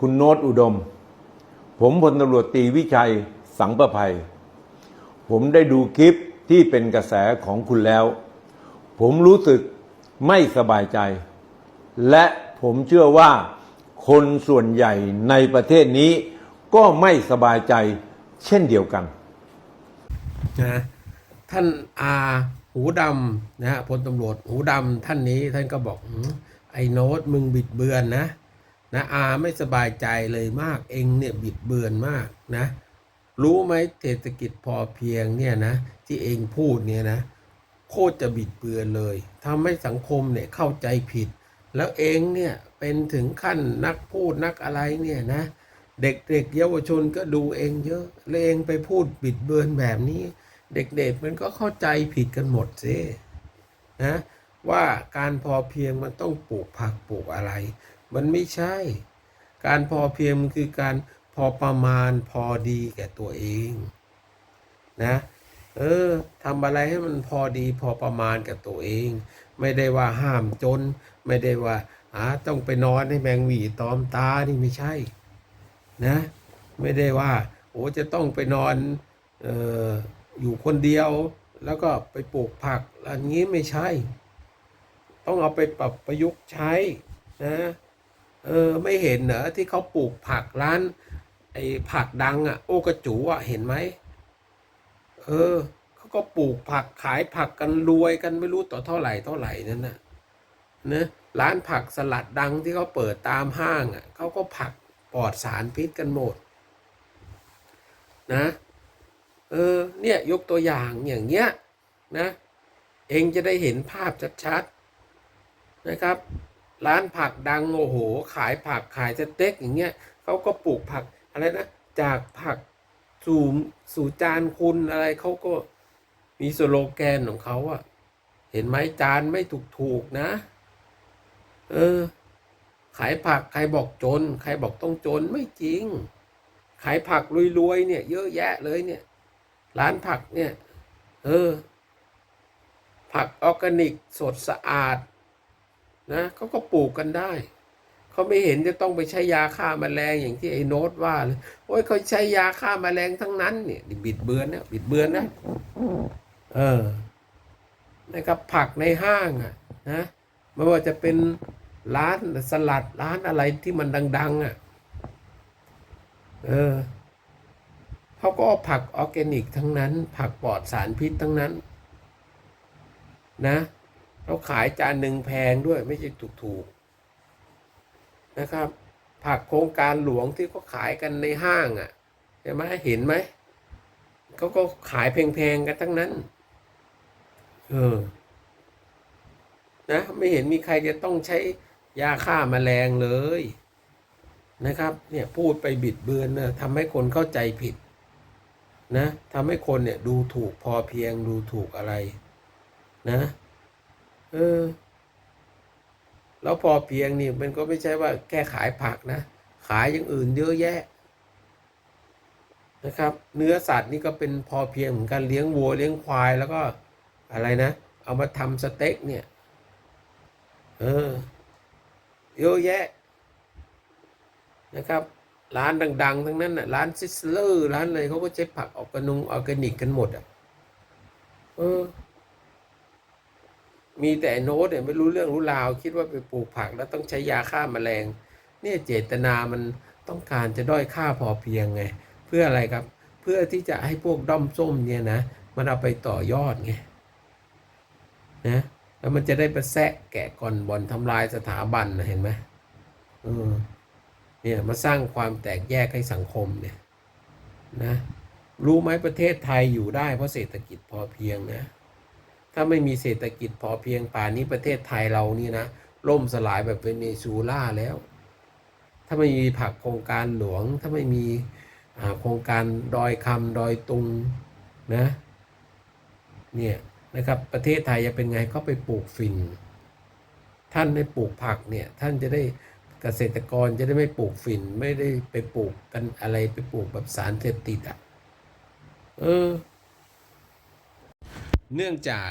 คุณโน้ตอุดม ผมพลตำรวจตีวิชัยสังประภัย ผมได้ดูคลิปที่เป็นกระแสของคุณแล้ว ผมรู้สึกไม่สบายใจ และผมเชื่อว่าคนส่วนใหญ่ในประเทศนี้ก็ไม่สบายใจเช่นเดียวกันนะท่านอาหูดำนะฮะพลตำรวจหูดำท่านนี้ท่านก็บอกไอ้โน้ตมึงบิดเบือนนะ นะอาไม่สบายใจเลยมากเองเนี่ยบิดเบือนมากนะ รู้ไหมเศรษฐกิจพอเพียงเนี่ยนะที่เองพูดเนี่ยนะโคตรจะบิดเบือนเลยทำให้สังคมเนี่ยเข้าใจผิด แล้วเองเนี่ยเป็นถึงขั้นนักพูดนักอะไรเนี่ยนะ เด็กๆเยาวชนก็ดูเองเยอะแล้วเองไปพูดบิดเบือนแบบนี้ เด็กๆมันก็เข้าใจผิดกันหมดสินะว่าการพอเพียงมันต้องปลูกผักปลูกอะไร มันไม่ใช่ การพอเพียงมันคือการพอประมาณพอดีแก่ตัวเองนะเออทำอะไรให้มันพอดีพอประมาณกับตัวเอง ไม่ได้ว่าห้ามจน ไม่ได้ว่าอ่าต้องไปนอนให้แมงหวีตอมตานี่ไม่ใช่นะไม่ได้ว่าโอ้จะต้องไปนอนเอออยู่คนเดียว แล้วก็ไปปลูกผักอันนี้ไม่ใช่ ต้องเอาไปปรับประยุกต์ใช้นะ เออไม่เห็นเหรอที่เขาปลูกผักร้านไอ้ผักดังอะ โอกระจูอะเห็นไหมเออเขาก็ปลูกผักขายผักกันรวยกันไม่รู้ต่อเท่าไหร่เท่าไหร่นั่นน่ะนะร้านผักสลัดดังที่เขาเปิดตามห้างอะเขาก็ผักปลอดสารพิษกันหมด นะ เออเนี่ยยกตัวอย่างอย่างเงี้ยนะ เองจะได้เห็นภาพชัดๆนะครับ ร้านผักดังโอ้โห ขายผักขายสเต็กอย่างเงี้ยเขาก็ปลูกผักอะไรนะจากผักสู่สู่จานคุณอะไรเขาก็มีสโลแกนของเขาอะเห็นไหมจานไม่ถูกๆนะ เออ ขายผักใครบอกจน ใครบอกต้องจนไม่จริง ขายผักรวยๆเนี่ย เยอะแยะเลยเนี่ย ร้านผักเนี่ย เออ ผักออร์แกนิกสดสะอาด นะเขาก็ปลูกกันได้ เขาไม่เห็นจะต้องไปใช้ยาฆ่าแมลงอย่างที่ไอ้โน้ตว่าเลยโอ้ยเขาใช้ยาฆ่าแมลงทั้งนั้นเนี่ยบิดเบือนนะบิดเบือนนะเออนะครับผักในห้างอะนะไม่ว่าจะเป็นร้านสลัดร้านอะไรที่มันดัง ๆ อะ เออเขาก็เอาผักออร์แกนิกทั้งนั้น ผักปลอดสารพิษทั้งนั้น นะ เราขายจานหนึ่งแพงด้วยไม่ใช่ถูกๆนะครับ ผักโครงการหลวงที่เขาขายกันในห้างอะใช่ไหมเห็นไหมเขาก็ขายแพงๆกันทั้งนั้น เออ นะ ไม่เห็นมีใครจะต้องใช้ยาฆ่าแมลงเลยนะครับ เนี่ยพูดไปบิดเบือนนะทำให้คนเข้าใจผิด นะทำให้คนเนี่ยดูถูกพอเพียงดูถูกอะไร นะ เออ แล้วพอเพียงนี่มันก็ไม่ใช่ว่าแค่ขายผักนะ ขายอย่างอื่นเยอะแยะนะครับ เนื้อสัตว์นี่ก็เป็นพอเพียงเหมือนกันเลี้ยงวัวเลี้ยงควายแล้วก็อะไรนะ เอามาทำสเต็กเนี่ย เออ เยอะแยะนะครับร้านดัง ๆ ทั้งนั้นน่ะร้านซิสเลอร์ร้านอะไรเขาก็ใช้ผักออกกระนุงออร์แกนิกกันหมดอะ เออ มีแต่โน้ตเนี่ยไม่รู้เรื่องรู้ราว คิดว่าไปปลูกผักแล้วต้องใช้ยาฆ่าแมลง เนี่ยเจตนามันต้องการจะด้อยค่าพอเพียงไง เพื่ออะไรครับ เพื่อที่จะให้พวกด้อมส้มเนี่ยนะ มันเอาไปต่อยอดไงนะแล้วมันจะได้ไปแซะแกะก่อนบ่อนทำลายสถาบันนะเห็นไหมเออเนี่ยมาสร้างความแตกแยกให้สังคมเนี่ยนะรู้ไหมประเทศไทยอยู่ได้เพราะเศรษฐกิจพอเพียงนะ ถ้าไม่มีเศรษฐกิจพอเพียงป่านนี้ประเทศไทยเรานี่นะล่มสลายแบบเวเนซูเอลาแล้ว ถ้าไม่มีผักโครงการหลวง ถ้าไม่มีโครงการดอยคำดอยตุงนะเนี่ยนะครับประเทศไทยจะเป็นไงก็ไปปลูกฝิ่น ท่านได้ปลูกผักเนี่ยท่านจะได้เกษตรกรจะได้ไม่ปลูกฝิ่น ไม่ได้ไปปลูกกันอะไรไปปลูกแบบสารเสพติดอะเออเนื่องจาก